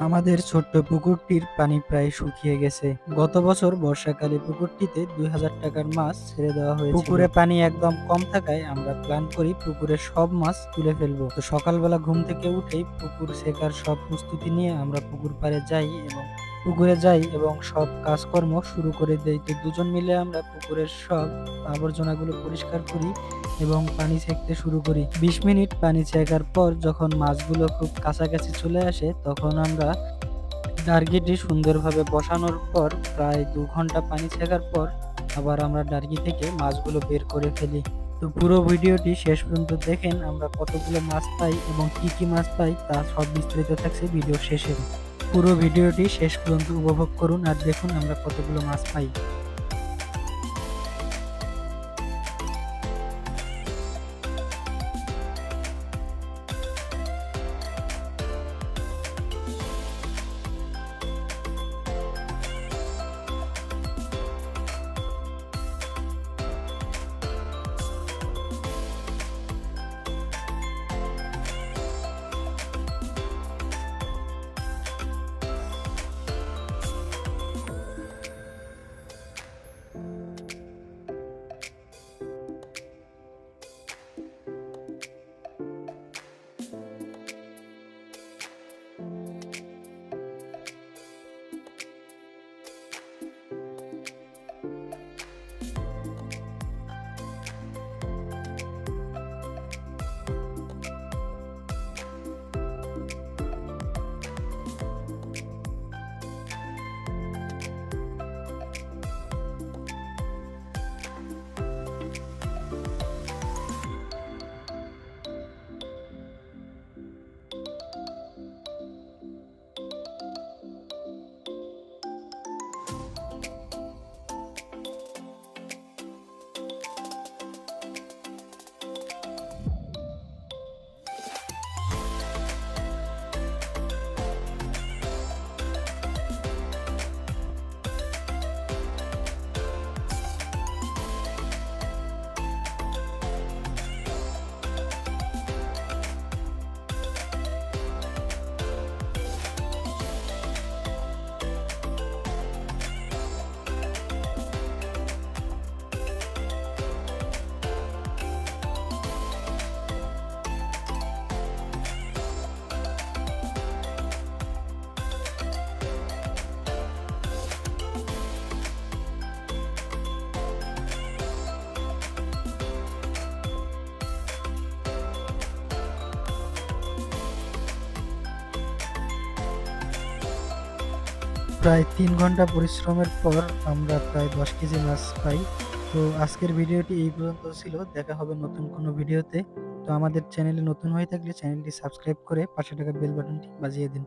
আমাদের ছোট্ট পুকুরটির পানি প্রায় শুকিয়ে গেছে। গত বছর বর্ষাকালে পুকুরটিতে দুই হাজার টাকার মাছ ছেড়ে দেওয়া হয়েছে পুকুরে পানি একদম কম থাকায় আমরা প্ল্যান করি পুকুরের সব মাছ তুলে ফেলব। তো সকালবেলা ঘুম থেকে উঠেই পুকুর শেখার সব প্রস্তুতি নিয়ে আমরা পুকুর পাড়ে যাই এবং পুকুরে যাই এবং সব কাজকর্ম শুরু করে দেই। তো দুজন মিলে আমরা পুকুরের সব আবর্জনাগুলো পরিষ্কার করি এবং পানি ছেঁকতে শুরু করি। বিশ মিনিট পানি ছেঁকার পর যখন মাছগুলো খুব কাছাকাছি চলে আসে, তখন আমরা ডার্গিটি সুন্দরভাবে বসানোর পর প্রায় দু ঘণ্টা পানি ছেঁকার পর আবার আমরা ডার্গি থেকে মাছগুলো বের করে ফেলি। তো পুরো ভিডিওটি শেষ পর্যন্ত দেখেন আমরা কতগুলো মাছ পাই এবং কি কি মাছ পাই তা সব বিস্তারিত থাকছে ভিডিও শেষে। পুরো ভিডিওটি শেষ পর্যন্ত উপভোগ করুন আর দেখুন আমরা কতগুলো মাছ পাই। প্রায় তিন ঘণ্টা পরিশ্রমের পর আমরা প্রায় দশ কেজি মাছ পাই। তো আজকের ভিডিওটি এই পর্যন্ত ছিল। দেখা হবে নতুন কোনো ভিডিওতে। তো আমাদের চ্যানেলে নতুন হয়ে থাকলে চ্যানেলটি সাবস্ক্রাইব করে পাশে থাকা বেল বাটনটি বাজিয়ে দিন।